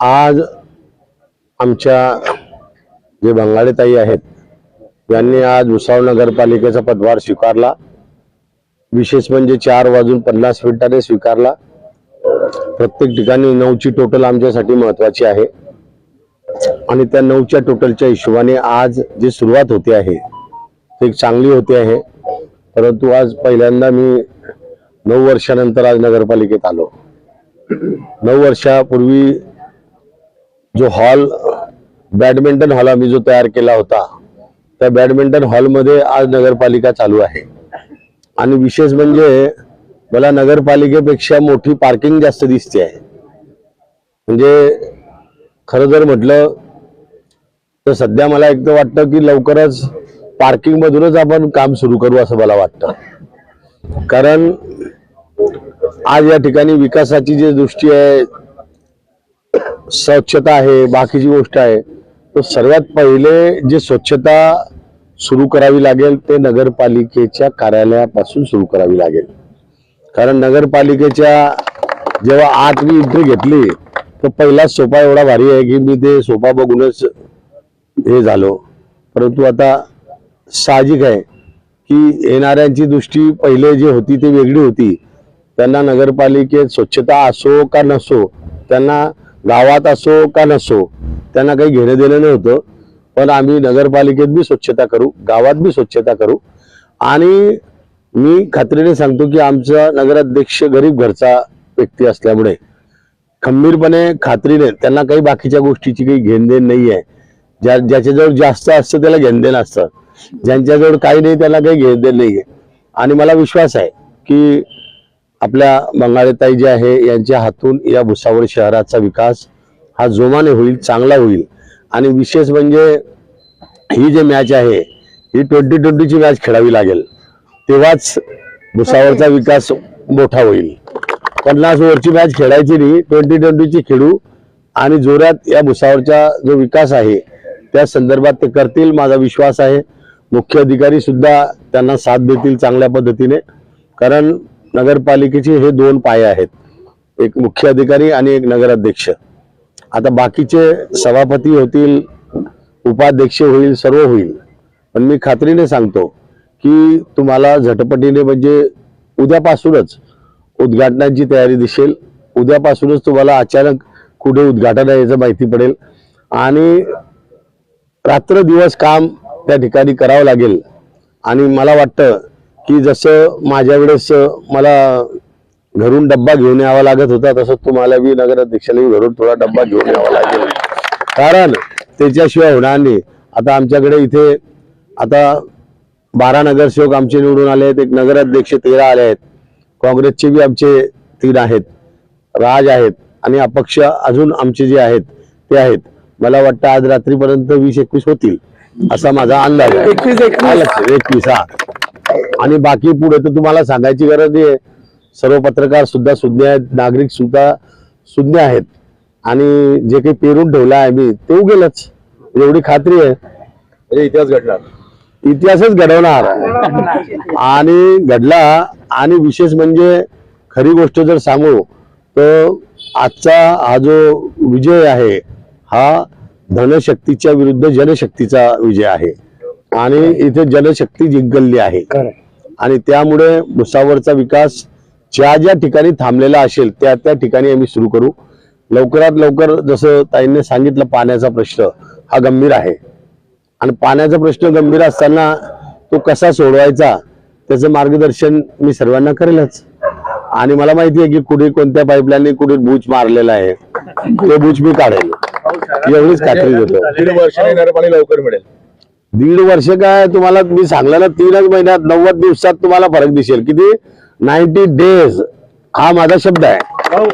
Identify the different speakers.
Speaker 1: आज आमच्या जे बंगाळेताई आहेत यांनी आज भुसावळ नगरपालिकेचा पदभार स्वीकारला. विशेष म्हणजे चार वाजून पन्नास मिनिटाने स्वीकारला. प्रत्येक ठिकाणी नऊची टोटल आमच्यासाठी महत्वाची आहे. आणि त्या नऊच्या टोटलच्या हिशोबाने आज जी सुरुवात होते आहे ती चांगली होते आहे. परंतु आज पहिल्यांदा मी नऊ वर्षानंतर आज नगरपालिकेत आलो. नऊ वर्षापूर्वी जो हॉल बॅडमिंटन हॉल आम्ही जो तयार केला होता त्या बॅडमिंटन हॉलमध्ये आज नगरपालिका चालू आहे. आणि विशेष म्हणजे मला नगरपालिकेपेक्षा मोठी पार्किंग जास्त दिसते आहे. म्हणजे खरं जर म्हटलं तर सध्या मला एक तर वाटतं की लवकरच पार्किंगमधूनच आपण काम सुरू करू असं मला वाटतं. कारण आज या ठिकाणी विकासाची जी दृष्टी आहे स्वच्छता आहे बाकीची गोष्ट आहे. तर सर्वात पहिले जे स्वच्छता सुरू करावी लागेल ते नगरपालिकेच्या कार्यालयापासून सुरू करावी लागेल. कारण नगरपालिकेच्या जेव्हा आत मी एंट्री घेतली तर पहिला सोफा एवढा भारी आहे की मी ते सोपा बघूनच हे झालो. परंतु आता साहजिक आहे की येणाऱ्यांची दृष्टी पहिले जी होती ती वेगळी होती. त्यांना नगरपालिकेत स्वच्छता असो का नसो त्यांना गावात असो का नसो त्यांना काही घेणं देणं नव्हतं. पण आम्ही नगरपालिकेत बी स्वच्छता करू गावात बी स्वच्छता करू. आणि मी खात्रीने सांगतो की आमचा नगराध्यक्ष गरीब घरचा व्यक्ती असल्यामुळे खंबीरपणे खात्रीने त्यांना काही बाकीच्या गोष्टीची काही घेणदेण नाही आहे ज्या ज्याच्याजवळ जास्त असतं त्याला घेणदेण असतं. ज्यांच्याजवळ काही नाही त्यांना काही घेणदेण नाही आहे आणि मला विश्वास आहे की आपल्या बंगाळेताई जे आहे यांच्या हातून या भुसावळ शहराचा विकास हा जोमाने होईल चांगला होईल. आणि विशेष म्हणजे ही जी मॅच आहे ही ट्वेंटी ट्वेंटीची मॅच खेळावी लागेल. तेव्हाच भुसावळचा विकास मोठा होईल. पन्नास ओव्हरची मॅच खेळायची नाही ट्वेंटी ट्वेंटीची खेळू. आणि जोरात या भुसावळचा जो विकास आहे त्या संदर्भात ते करतील माझा विश्वास आहे. मुख्य अधिकारी सुद्धा त्यांना साथ देतील चांगल्या पद्धतीने. कारण नगरपालिकेचे हे दोन पाय आहेत. एक मुख्य अधिकारी आणि एक नगराध्यक्ष. आता बाकीचे सभापती होतील उपाध्यक्ष होईल सर्व होईल. पण मी खात्रीने सांगतो की तुम्हाला झटपटीने म्हणजे उद्यापासूनच उद्घाटनाची तयारी दिसेल. उद्यापासूनच तुम्हाला अचानक कुठे उद्घाटन आहे याचं माहिती पडेल. आणि रात्र दिवस काम त्या ठिकाणी करावं लागेल. आणि मला वाटतं की जसं माझ्या वेळेस मला घरून डब्बा घेऊन यावा लागत होता तसं तुम्हाला बी नगराध्यक्षाला घरून थोडा डब्बा घेऊन यावा लागेल. कारण त्याच्याशिवाय होणार नाही. आता आमच्याकडे इथे आता बारा नगरसेवक आमचे निवडून आले आहेत एक नगराध्यक्ष तेरा आले आहेत. काँग्रेसचे बी आमचे तीन आहेत. राज आहेत आणि अपक्ष अजून आमचे जे आहेत ते आहेत. मला वाटतं आज रात्रीपर्यंत वीस एकवीस होतील असा माझा अंदाज आहे.
Speaker 2: एकवीस एकवीस.
Speaker 1: एकवीस हा. आणि बाकी पुढे तर तुम्हाला सांगायची गरज नाही सर्व पत्रकार सुद्धा सुज्ञ आहेत नागरिक सुद्धा सुज्ञ आहेत. आणि जे काही पेरून ठेवलं आहे मी ते उगेलच एवढी खात्री आहे.
Speaker 2: म्हणजे इतिहास घडणार.
Speaker 1: इतिहासच घडवणार. आणि घडला आणि विशेष म्हणजे खरी गोष्ट जर सांगू तर आजचा हा जो विजय आहे हा धनशक्तीच्या विरुद्ध जनशक्तीचा विजय आहे. आणि इथे जनशक्ती जिंकली आहे. आणि त्यामुळे भुसावरचा विकास ज्या ज्या ठिकाणी थांबलेला असेल त्या त्या ठिकाणी आम्ही सुरू करू. लवकरात लवकर जसं ताईंनी सांगितलं पाण्याचा प्रश्न हा गंभीर आहे. आणि पाण्याचा प्रश्न गंभीर असताना तो कसा सोडवायचा त्याचं मार्गदर्शन मी सर्वांना करेलच. आणि मला माहिती आहे की कुठे कोणत्या पाईपलाईनने कुठे बूच मारलेला आहे ते बूच मी काढेल. एवढीच खात्री देतो.
Speaker 2: वर्ष पाणी लवकर मिळेल.
Speaker 1: दीड वर्ष काय तुम्हाला मी सांगलं ना तीनच महिन्यात नव्वद दिवसात तुम्हाला फरक दिसेल. किती? नाईन्टी डेज हा माझा शब्द आहे.